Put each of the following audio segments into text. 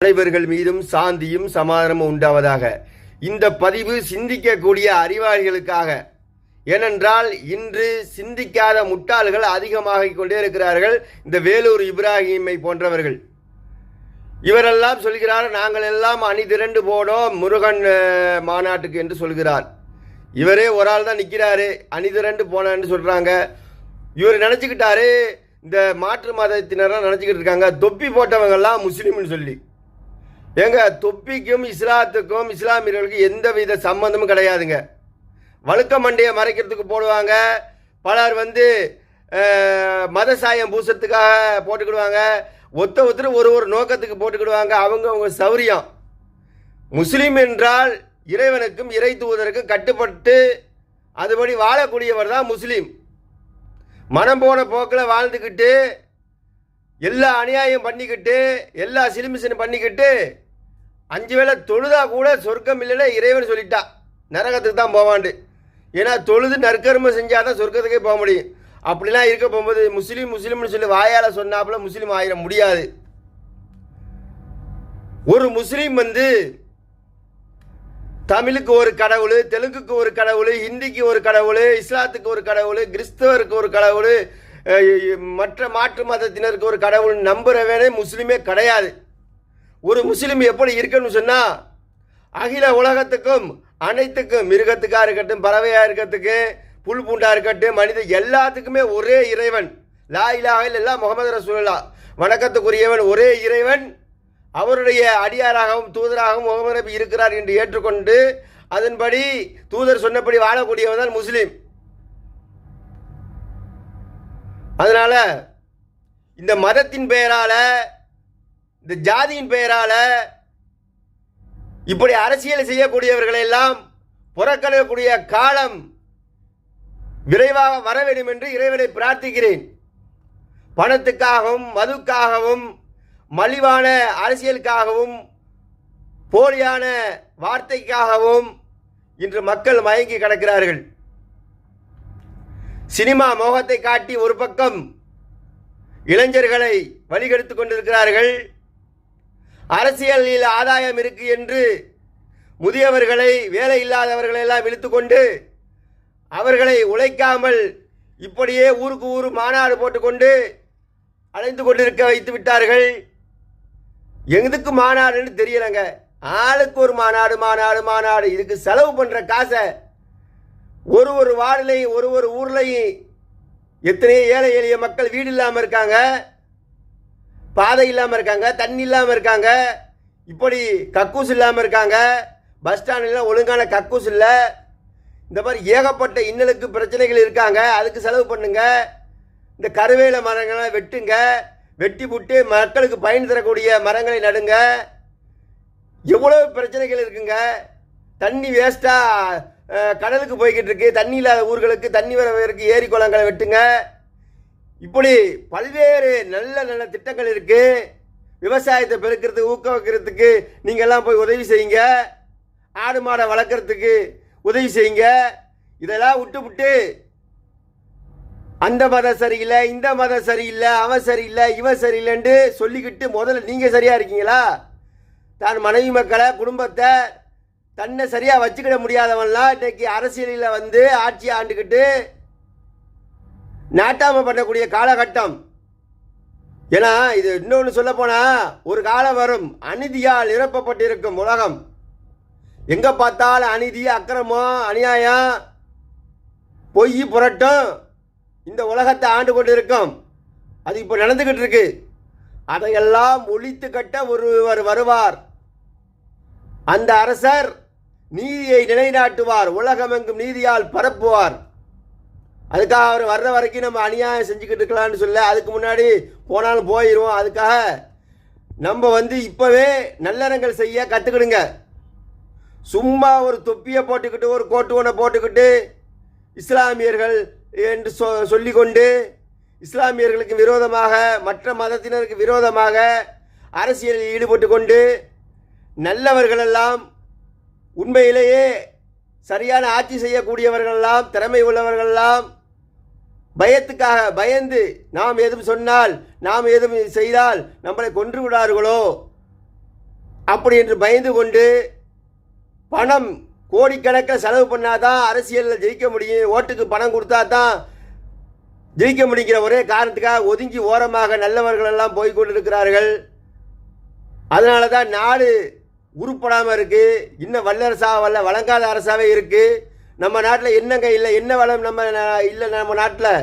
அனைவர்கள் மீதும் சாந்தியும் சமாதானமும் உண்டாவதாக. இந்த பதிவு சிந்திக்கக்கூடிய அறிவாளிகளுக்காக. ஏனென்றால் இன்று சிந்திக்காத முட்டாள்கள் அதிகமாகிக் கொண்டே இருக்கிறார்கள். இந்த வேலூர் இப்ராஹிமை போன்றவர்கள். இவரெல்லாம் சொல்கிறார் நாங்கள் எல்லாம் அணி திரண்டு போனோம் முருகன் மாநாட்டுக்கு என்று சொல்கிறார். இவரே ஒரு ஆள் தான் நிற்கிறாரு அணி திரண்டு போனேன்னு சொல்கிறாங்க இவர் நினச்சிக்கிட்டாரு இந்த மாற்று மதத்தினரெலாம் நினச்சிக்கிட்டு இருக்காங்க. தொப்பி போட்டவங்கெல்லாம் முஸ்லீம்னு சொல்லி. ஏங்க தொப்பிக்கும் இஸ்லாத்துக்கும் இஸ்லாமியர்களுக்கும் எந்த வித சம்பந்தமும் கிடையாதுங்க. வழுக்க மண்டையை மறைக்கிறதுக்கு போடுவாங்க. பலர் வந்து மத சாயம் பூசத்துக்காக போட்டுக்கிடுவாங்க. ஒத்த ஒருத்தர் ஒரு ஒரு நோக்கத்துக்கு போட்டுக்கிடுவாங்க. அவங்க அவங்க சௌரியம். முஸ்லீம் என்றால் இறைவனுக்கும் இறை தூதருக்கும் கட்டுப்பட்டு அதுபடி வாழக்கூடியவர் தான் முஸ்லீம். மனம் போன போக்கில் வாழ்ந்துக்கிட்டு எல்லா அநியாயம் பண்ணிக்கிட்டு எல்லா சிலிமிசனும் பண்ணிக்கிட்டு அஞ்சு வேளை தொழுதா கூட சொர்க்கம் இல்லைன்னா இறைவன் சொல்லிட்டா. நரகத்துக்கு தான் போவாண்டு ஏன்னா தொழுது நற்கருமை செஞ்சால் தான் சொர்க்கத்துக்கே போக முடியும். அப்படிலாம் இருக்க போகும்போது முஸ்லீம் முஸ்லீம்னு சொல்லி வாயால் சொன்னாப்புல முஸ்லீம் ஆயிட முடியாது. ஒரு முஸ்லீம் வந்து தமிழுக்கு ஒரு கடவுள் தெலுங்குக்கு ஒரு கடவுள் ஹிந்திக்கு ஒரு கடவுள் இஸ்லாத்துக்கு ஒரு கடவுள் கிறிஸ்தவருக்கு ஒரு கடவுள் மற்ற மாற்று மதத்தினருக்கு ஒரு கடவுள் நம்புறவனே முஸ்லீமே கிடையாது. ஒரு முஸ்லீம் எப்படி இருக்கணும்னு சொன்னால் அகில உலகத்துக்கும் அனைத்துக்கும் மிருகத்துக்காக இருக்கட்டும் பறவையாக இருக்கிறதுக்கு புல் பூண்டாக இருக்கட்டும் மனித எல்லாத்துக்குமே ஒரே இறைவன். லா இலாஹ இல்லா முகமது ரசூல்லா வணக்கத்துக்குரியவன் ஒரே இறைவன். அவருடைய அடியாராகவும் தூதராகவும் முகமது நபி இருக்கிறார் என்று ஏற்றுக்கொண்டு அதன்படி தூதர் சொன்னபடி வாழக்கூடியவன் தான் முஸ்லீம். அதனால் இந்த மதத்தின் பெயரால் இந்த ஜாதியின் பெயரால இப்படி அரசியல் செய்யக்கூடியவர்களை எல்லாம் புறக்கணிக்கக்கூடிய காலம் விரைவாக வர வேண்டும் என்று இறைவனை பிரார்த்திக்கிறேன். பணத்துக்காகவும் மதுக்காகவும் மலிவான அரசியலுக்காகவும் போலியான வார்த்தைக்காகவும் இன்று மக்கள் மயங்கி கிடக்கிறார்கள். சினிமா மோகத்தை காட்டி ஒரு பக்கம் இளைஞர்களை வழிகெடுத்து கொண்டிருக்கிறார்கள். அரசியலில் ஆதாயம் இருக்கு என்று முதியவர்களை வேலை இல்லாதவர்களை எல்லாம் இழுத்துக்கொண்டு அவர்களை உழைக்காமல் இப்படியே ஊருக்கு ஊர் மாநாடு போட்டுக்கொண்டு அலைந்து கொண்டிருக்க வைத்து விட்டார்கள். எதுக்கு மாநாடுன்னு தெரியலங்க. ஆளுக்கு ஒரு மாநாடு மாநாடு மாநாடு. இதுக்கு செலவு பண்ணுற காசை ஒரு ஒரு வார்டுலையும் ஒரு ஒரு ஊர்லையும் எத்தனையோ ஏழை எளிய மக்கள் வீடு இல்லாமல் இருக்காங்க. பாதை இல்லாமல் இருக்காங்க தண்ணி இல்லாமல் இருக்காங்க இப்படி கக்கூஸ் இல்லாமல் இருக்காங்க பஸ் ஸ்டாண்டில் ஒழுங்கான கக்கூஸ் இல்லை. இந்த மாதிரி ஏகப்பட்ட இன்னலுக்கு பிரச்சனைகள் இருக்காங்க அதுக்கு செலவு பண்ணுங்க. இந்த கருவேல மரங்களை வெட்டுங்க வெட்டி விட்டு மக்களுக்கு பயன் தரக்கூடிய மரங்களை நடுங்க. எவ்வளோ பிரச்சனைகள் இருக்குங்க. தண்ணி வேஸ்ட்டாக கடலுக்கு போய்கிட்டு இருக்கு தண்ணி இல்லாத ஊர்களுக்கு தண்ணி வரவதற்கு ஏரி குளங்களை வெட்டுங்க. இப்படி பல்வேறு நல்ல நல்ல திட்டங்கள் இருக்கு. விவசாயத்தை பெருக்கிறதுக்கு ஊக்குவிக்கிறதுக்கு நீங்க எல்லாம் போய் உதவி செய்யுங்க. ஆடு மாடை வளர்க்குறதுக்கு உதவி செய்யுங்க. இதெல்லாம் விட்டு விட்டு அந்த மதம் சரியில்லை இந்த மதம் சரியில்லை அவன் சரியில்லை இவன் சரியில்லைன்ட்டு சொல்லிக்கிட்டு முதல்ல நீங்கள் சரியாக இருக்கீங்களா? தான் மனைவி மக்களை குடும்பத்தை தன்னை சரியாக வச்சுக்கிட முடியாதவன்லாம் இன்றைக்கி அரசியலில் வந்து ஆட்சி ஆண்டுக்கிட்டு நாட்டாம பண்ணக்கூடிய காலகட்டம். ஏன்னா இது இன்னொன்று சொல்ல போனா ஒரு காலம் வரும் அநீதியால் நிரப்பப்பட்டிருக்கும் உலகம். எங்க பார்த்தாலும் அநீதி அக்கிரமம் அநியாயம் பொய் புரட்டும் இந்த உலகத்தை ஆண்டு கொண்டு இருக்கும் அது இப்போ நடந்துகிட்டு இருக்கு. அதையெல்லாம் ஒழித்து கட்ட ஒருவர் வருவார். அந்த அரசர் நீதியை நிலைநாட்டுவார். உலகமெங்கும் நீதியால் பரப்புவார். அதுக்காக அவர் வர்ற வரைக்கும் நம்ம அநியாயம் செஞ்சுக்கிட்டு இருக்கலாம்னு சொல்ல அதுக்கு முன்னாடி போனாலும் போயிடுவோம் அதுக்காக நம்ம வந்து இப்போவே நல்லறங்கள் செய்ய கற்றுக்கிடுங்க சும்மா ஒரு தொப்பியை போட்டுக்கிட்டு ஒரு கோட்டு ஒன்றை போட்டுக்கிட்டு இஸ்லாமியர்கள் என்று சொ சொல்லிக்கொண்டு இஸ்லாமியர்களுக்கு விரோதமாக மற்ற மதத்தினருக்கு விரோதமாக அரசியலில் ஈடுபட்டு கொண்டு நல்லவர்களெல்லாம் உண்மையிலேயே சரியான ஆட்சி செய்யக்கூடியவர்களெல்லாம் திறமை உள்ளவர்களெல்லாம் பயத்துக்காக பயந்து நாம் எதுவும் சொன்னால் நாம் எதுவும் செய்தால் நம்மளை கொன்று விடார்களோ? அப்படி என்று பயந்து கொண்டு பணம் கோடிக்கணக்கில் செலவு பண்ணாதான் அரசியலில் ஜெயிக்க முடியும். ஓட்டுக்கு பணம் கொடுத்தா தான் ஜெயிக்க முடிங்கிற ஒரே காரணத்துக்காக ஒதுங்கி ஓரமாக நல்லவர்கள் எல்லாம் போய் கொண்டிருக்கிறார்கள். அதனால தான் நாடு உருப்படாமல் இருக்குது இன்னும் வல்லரசாக வல்ல வழங்காத அரசாகவே இருக்குது நம்ம நாட்டில் என்னங்க இல்லை? என்ன வளம் நம்ம இல்லை நம்ம நாட்டில்?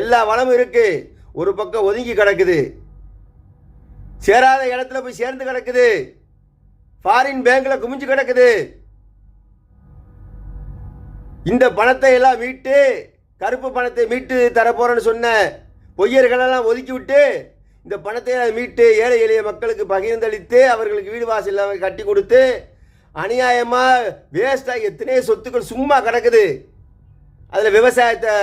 எல்லா வளமும் இருக்குது ஒரு பக்கம் ஒதுங்கி கிடக்குது. சேராத இடத்துல போய் சேர்ந்து கிடக்குது. ஃபாரின் பேங்க்கில் குமிஞ்சு கிடக்குது. இந்த பணத்தை எல்லாம் மீட்டு கருப்பு பணத்தை மீட்டு தரப்போறேன்னு சொன்ன பொய்யர்களெல்லாம் ஒதுக்கி விட்டு இந்த பணத்தை மீட்டு ஏழை எளிய மக்களுக்கு பகிர்ந்தளித்து அவர்களுக்கு வீடு வாசல் இல்லாமல் கட்டி கொடுத்து அநியாயமாக வேஸ்ட்டாக எத்தனையோ சொத்துக்கள் சும்மா கிடக்குது. அதில் விவசாயத்தை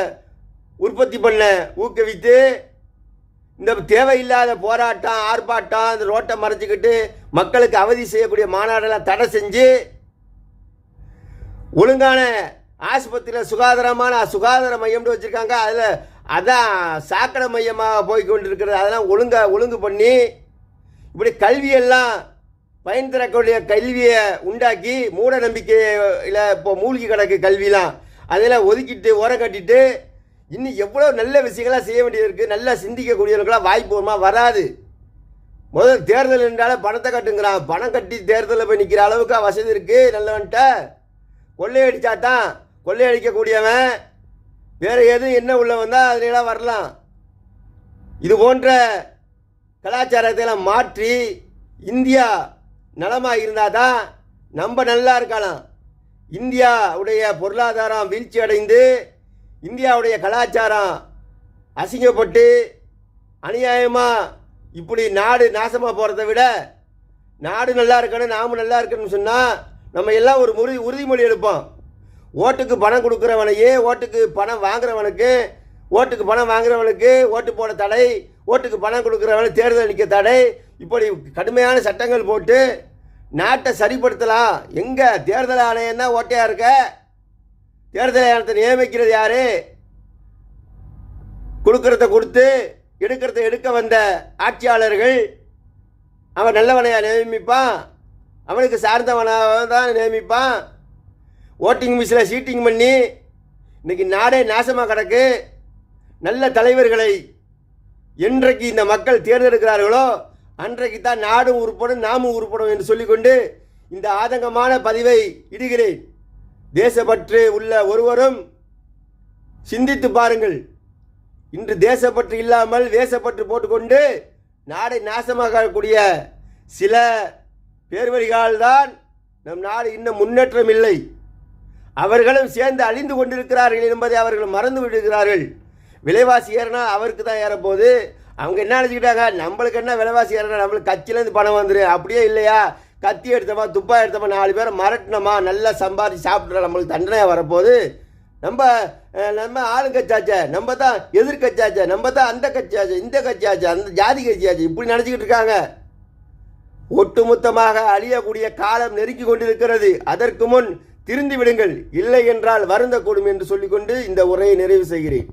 உற்பத்தி பண்ண ஊக்குவித்து இந்த தேவையில்லாத போராட்டம் ஆர்ப்பாட்டம் இந்த ரோட்டை மறைச்சிக்கிட்டு மக்களுக்கு அவதி செய்யக்கூடிய மாநாடெல்லாம் தடை செஞ்சு ஒழுங்கான ஆஸ்பத்திரியில் சுகாதாரமான சுகாதார மையம்னு வச்சுருக்காங்க. அதில் அதான் சாக்கடை மையமாக போய் கொண்டிருக்கிறது அதெல்லாம் ஒழுங்கா ஒழுங்கு பண்ணி இப்படி கல்வியெல்லாம் பயன் தரக்கூடிய கல்வியை உண்டாக்கி மூட நம்பிக்கையில் இப்போ மூழ்கி கிடக்கு கல்விலாம் அதெல்லாம் ஒதுக்கிட்டு ஓரம் கட்டிட்டு இன்னும் எவ்வளோ நல்ல விஷயங்களாக செய்ய வேண்டியது இருக்குது நல்லா சிந்திக்கக்கூடியவர்களாம் வாய்ப்பு வருமா வராது. முதல் தேர்தல் என்றாலே பணத்தை கட்டுங்கிறான். பணம் கட்டி தேர்தலில் போய் நிற்கிற அளவுக்கு வசதி இருக்குது நல்லவன்ட்ட கொள்ளையடிச்சா தான் கொள்ளையடிக்கக்கூடியவன் வேறு எதுவும் என்ன உள்ளே வந்தால் அதிலெல்லாம் வரலாம். இது போன்ற கலாச்சாரத்தை எல்லாம் மாற்றி இந்தியா நலமாக இருந்தால் தான் நம்ம நல்லா இருக்கலாம். இந்தியாவுடைய பொருளாதாரம் வீழ்ச்சி அடைந்து இந்தியாவுடைய கலாச்சாரம் அசிங்கப்பட்டு அநியாயமாக இப்படி நாடு நாசமாக போகிறத விட நாடு நல்லா இருக்கணும் நாம நல்லா இருக்கணும்னு சொன்னால் நம்ம எல்லாம் ஒரு முறி உறுதிமொழி எடுப்போம். ஓட்டுக்கு பணம் கொடுக்குறவனையே ஓட்டுக்கு பணம் வாங்குறவனுக்கு ஓட்டுக்கு பணம் வாங்குறவனுக்கு ஓட்டு போட தடை ஓட்டுக்கு பணம் கொடுக்குறவனை தேர்தல் நிற்க தடை. இப்படி கடுமையான சட்டங்கள் போட்டு நாட்டை சரிப்படுத்தலாம். எங்கே தேர்தல் ஆணையம் தான் ஓட்டையாக இருக்க? தேர்தல் ஆணையத்தை நியமிக்கிறது யார்? கொடுக்கறத கொடுத்து எடுக்கிறத எடுக்க வந்த ஆட்சியாளர்கள் அவன் நல்லவனையாக நியமிப்பான்? அவனுக்கு சார்ந்தவனாக தான் நியமிப்பான்? ஓட்டிங் மிஷினில் சீட்டிங் பண்ணி இன்றைக்கி நாடே நாசமாக கிடக்கு. நல்ல தலைவர்களை என்றைக்கு இந்த மக்கள் தேர்ந்தெடுக்கிறார்களோ அன்றைக்கு தான் நாடும் உருப்படும் நாமும் உருப்படும் என்று சொல்லிக்கொண்டு இந்த ஆதங்கமான பதிவை இடுகிறேன். தேசப்பற்று உள்ள ஒருவரும் சிந்தித்து பாருங்கள். இன்று தேசப்பற்று இல்லாமல் வேசப்பற்று போட்டுக்கொண்டு நாடை நாசமாகக்கூடிய சில பேர்வழிகால் தான் நம் நாடு இன்னும் முன்னேற்றம் இல்லை அவர்களும் சேர்ந்து அழிந்து கொண்டிருக்கிறார்கள் என்பதை அவர்கள் மறந்து விடுகிறார்கள். விலைவாசி ஏறினா அவருக்கு தான் ஏறப்போகுது. அவங்க என்ன நினச்சிக்கிட்டாங்க நம்மளுக்கு என்ன விலைவாசி ஏறினா நம்மளுக்கு கட்சியிலேருந்து பணம் வந்துடும் அப்படியே இல்லையா? கத்தி எடுத்தோமா துப்பா எடுத்தோமா நாலு பேரை மரட்டினோமா நல்லா சம்பாதிச்சு சாப்பிட்ற நம்மளுக்கு தண்டனையாக வரப்போகுது. நம்ம நம்ம ஆளுங்கட்சாச்ச நம்ம தான் எதிர்கட்சாச்ச நம்ம தான் அந்த கட்சியாச்சு இந்த கட்சியாச்சு அந்த ஜாதி கட்சியாச்சு இப்படி நினச்சிக்கிட்டு இருக்காங்க. ஒட்டுமொத்தமாக அழியக்கூடிய காலம் நெருங்கி கொண்டிருக்கிறது. அதற்கு முன் திருந்து விடுங்கள் இல்லை என்றால் வருந்தக்கூடும் என்று சொல்லிக்கொண்டு இந்த உரையை நிறைவு செய்கிறேன்.